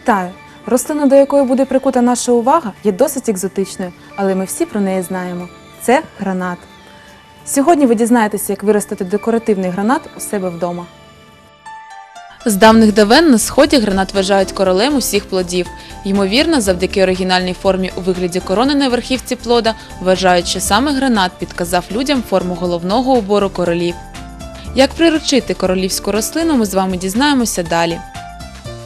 Вітаю! Рослина, до якої буде прикута наша увага, є досить екзотичною, але ми всі про неї знаємо. Це гранат. Сьогодні ви дізнаєтеся, як виростити декоративний гранат у себе вдома. З давних давен на сході гранат вважають королем усіх плодів. Ймовірно, завдяки оригінальній формі у вигляді корони на верхівці плода вважають, що саме гранат підказав людям форму головного убору королів. Як приручити королівську рослину, ми з вами дізнаємося далі.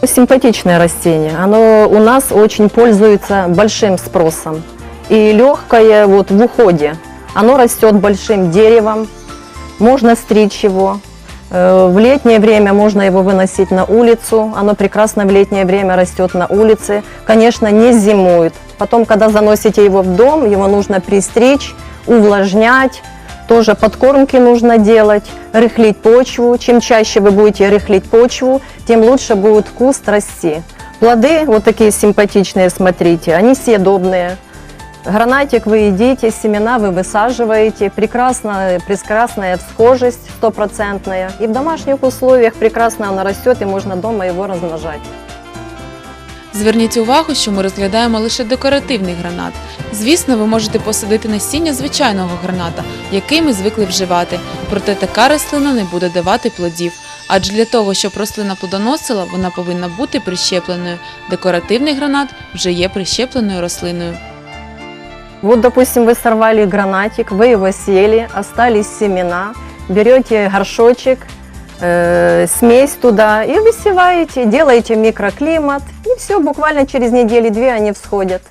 Симпатичное растение. Оно у нас очень пользуется большим спросом. И легкое вот в уходе. Оно растет большим деревом. Можно стричь его. Э, В летнее время можно его выносить на улицу. Оно прекрасно в летнее время растет на улице. Конечно, не зимует. Потом, когда заносите его в дом, его нужно пристричь, увлажнять. Тоже подкормки нужно делать, рыхлить почву. Чем чаще вы будете рыхлить почву, тем лучше будет куст расти. Плоды вот такие симпатичные, смотрите, они съедобные. Гранатик вы едите, семена вы высаживаете. Прекрасная, прекрасная всхожесть стопроцентная. И в домашних условиях прекрасно она растет, и можно дома его размножать. Зверніть увагу, що ми розглядаємо лише декоративний гранат. Звісно, ви можете посадити насіння звичайного граната, який ми звикли вживати, проте така рослина не буде давати плодів. Адже для того, щоб рослина плодоносила, вона повинна бути прищепленою. Декоративний гранат вже є прищепленою рослиною. Вот, допустим, вы сорвали гранатик, вы его съели, остались семена, берете горшочек, э, смесь туда и высеваете, делаете микроклимат, и все, буквально через недели-две они всходят.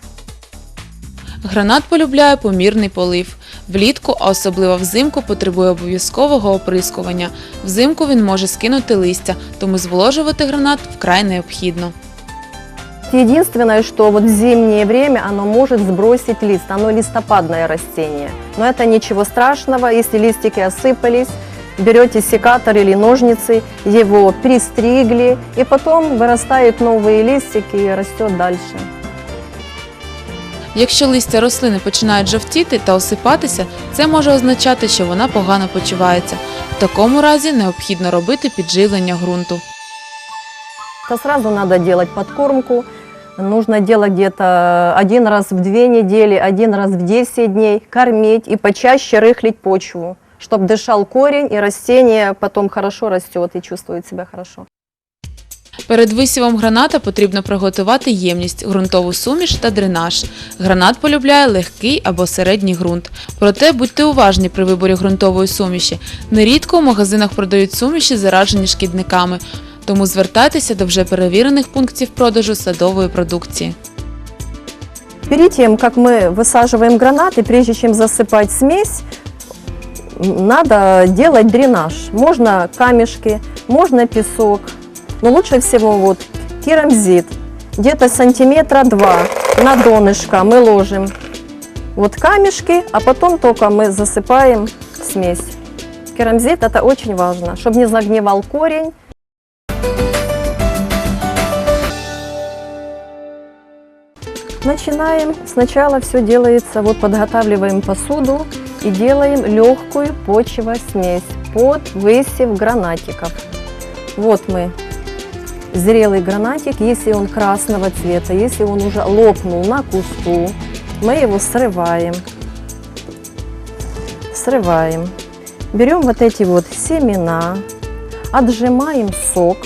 Гранат полюбляє помірний полив. Влітку, а особливо взимку, потребує обов'язкового оприскування. Взимку він може скинути листя, тому зволожувати гранат вкрай необхідно. Единственное, что вот в зимнее время оно может сбросить лист, оно листопадное растение. Но это ничего страшного, если листики осыпались, берете секатор или ножницы, его пристригли, и потом вырастают новые листики и растет дальше. Якщо листя рослини починають жовтіти та осипатися, це може означати, що вона погано почувається. В такому разі необхідно робити підживлення ґрунту. То сразу надо делать подкормку. Нужно делать где-то один раз в две недели, один раз в 10 дней, кормить и почаще рыхлить почву, чтобы дышал корень и растение потом хорошо растет и чувствует себя хорошо. Перед висівом граната потрібно приготувати ємність, ґрунтову суміш та дренаж. Гранат полюбляє легкий або середній ґрунт. Проте будьте уважні при виборі ґрунтової суміші. Нерідко у магазинах продають суміші, заражені шкідниками, тому звертайтеся до вже перевірених пунктів продажу садової продукції. Перед тем, как мы высаживаем гранаты, прежде чем засыпать смесь, м, надо делать дренаж. Можно камешки, можно песок, но лучше всего вот керамзит. Где-то сантиметра два на донышко мы ложим вот камешки, а потом только мы засыпаем смесь. Керамзит это очень важно, чтобы не загнивал корень, Начинаем. Сначала все делается, вот подготавливаем посуду и делаем легкую почвосмесь под высев гранатиков. Вот мы зрелый гранатик, если он красного цвета, если он уже лопнул на кусту, мы его срываем. Срываем. Берем вот эти вот семена, отжимаем сок,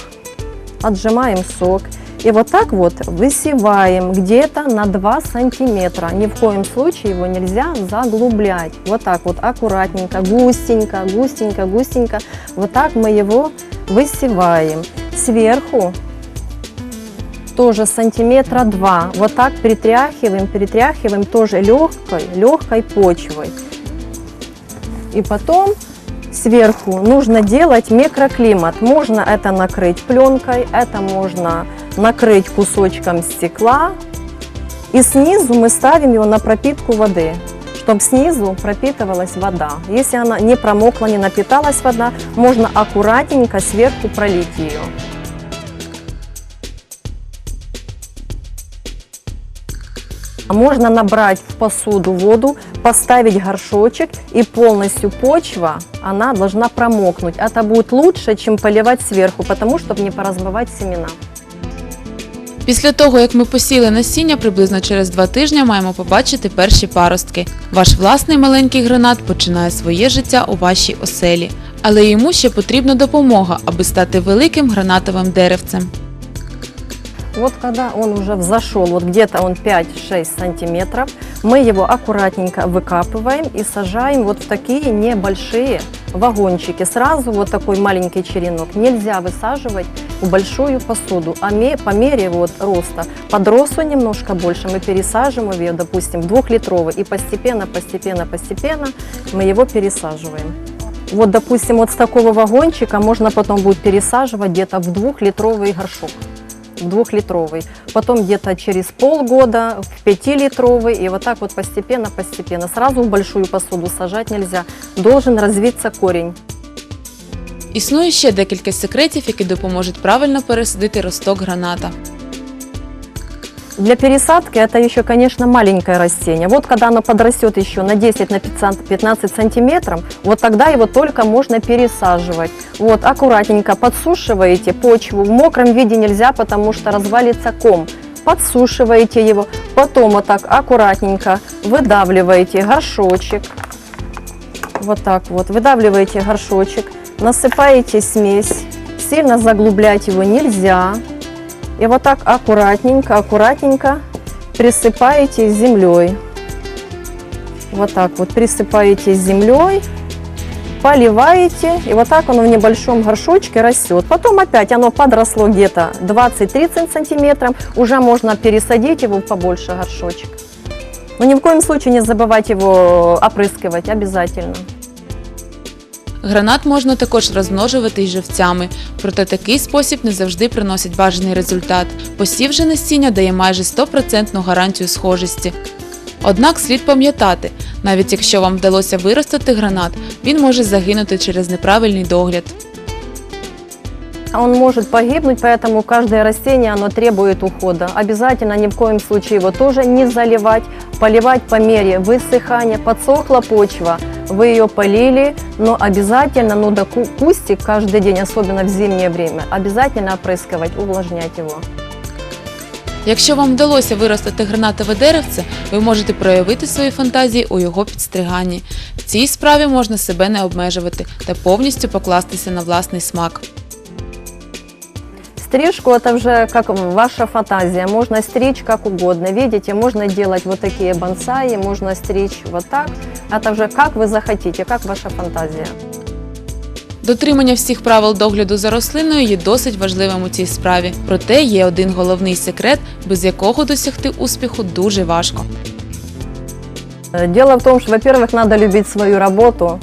отжимаем сок и вот так вот высеваем где-то на 2 сантиметра. Ни в коем случае его нельзя заглублять. Вот так вот аккуратненько, густенько, густенько, густенько. Вот так мы его высеваем. Сверху тоже сантиметра два. Вот так притряхиваем, притряхиваем тоже легкой, легкой почвой. И потом сверху нужно делать микроклимат. Можно это накрыть пленкой, это можно накрыть кусочком стекла. И снизу мы ставим его на пропитку воды, чтобы снизу пропитывалась вода. Если она не промокла, не напиталась вода, можно аккуратненько сверху пролить ее. Можно набрать в посуду воду, поставить горшочек и полностью почва, она должна промокнуть. Это будет лучше, чем поливать сверху, потому чтобы не поразбивать семена. Після того, як ми посіли насіння, приблизно через два тижні маємо побачити перші паростки. Ваш власний маленький гранат починає своє життя у вашій оселі, але йому ще потрібна допомога, аби стати великим гранатовим деревцем. Вот когда он уже взошел, вот где-то он 5-6 сантиметров, мы его аккуратненько выкапываем и сажаем вот в такие небольшие вагончики. Сразу вот такой маленький черенок нельзя высаживать в большую посуду, а по мере вот роста подрос он немножко больше, мы пересаживаем его, допустим, двухлитровый и постепенно, постепенно, постепенно мы его пересаживаем. Вот, допустим, вот с такого вагончика можно потом будет пересаживать где-то в двухлитровый горшок двухлитровый, потом где-то через полгода в пятилитровый, и вот так вот постепенно-постепенно. Сразу в большую посуду сажать нельзя, должен развиться корень. Існує ще декілька секретів, які допоможуть правильно пересадити росток граната. Для пересадки это еще, конечно, маленькое растение. Вот когда оно подрастет еще на 10 на 15 15 сантиметров, вот тогда его только можно пересаживать. Вот аккуратненько подсушиваете почву. В мокром виде нельзя, потому что развалится ком. Подсушиваете его, потом вот так аккуратненько выдавливаете горшочек. Вот так вот, выдавливаете горшочек, насыпаете смесь. Сильно заглублять его нельзя. И вот так аккуратненько, аккуратненько присыпаете землей. Вот так вот присыпаете землей, поливаете, и вот так оно в небольшом горшочке растет. Потом опять оно подросло где-то 20-30 сантиметров, уже можно пересадить его в побольше горшочек. Но ни в коем случае не забывать его опрыскивать обязательно. Гранат можна також розмножувати й живцями, проте такий спосіб не завжди приносить бажаний результат. Посів же насіння дає майже 100% гарантію схожості. Однак слід пам'ятати, навіть якщо вам вдалося виростити гранат, він може загинути через неправильний догляд. Он может погибнуть, поэтому каждое растение оно требует ухода. Обязательно ни в коем случае его тоже не заливать, поливать по мере высыхания. Подсохла почва, вы ее полили, но обязательно надо ку- кустик каждый день, особенно в зимнее время, обязательно опрыскивать, увлажнять его. Якщо вам вдалося виростити гранатове деревце, ви можете проявити свої фантазії у його підстриганні. В цій справі можна себе не обмежувати та повністю покластися на власний смак. Стрижку это уже как ваша фантазия, можно стричь как угодно. Видите, можно делать вот такие бонсаи, можно стричь вот так. Это уже как вы захотите, как ваша фантазия. Дотримання всіх правил догляду за рослиною є досить важливим у цій справі. Проте є один головний секрет, без якого досягти успіху дуже важко. Э, Дело в том, что, во-первых, надо любить свою работу,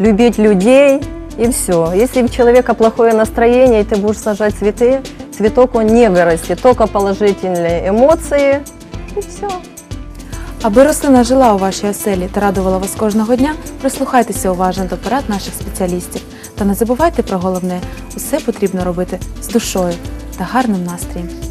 любить людей и все. Если у человека плохое настроение, и ты будешь сажать цветы, цветок он не вырастет, только положительные эмоции и все. Аби рослина жила у вашій оселі та радувала вас кожного дня, прислухайтеся уважно до порад наших спеціалістів. Та не забувайте про головне: усе потрібно робити з душою та гарним настроєм.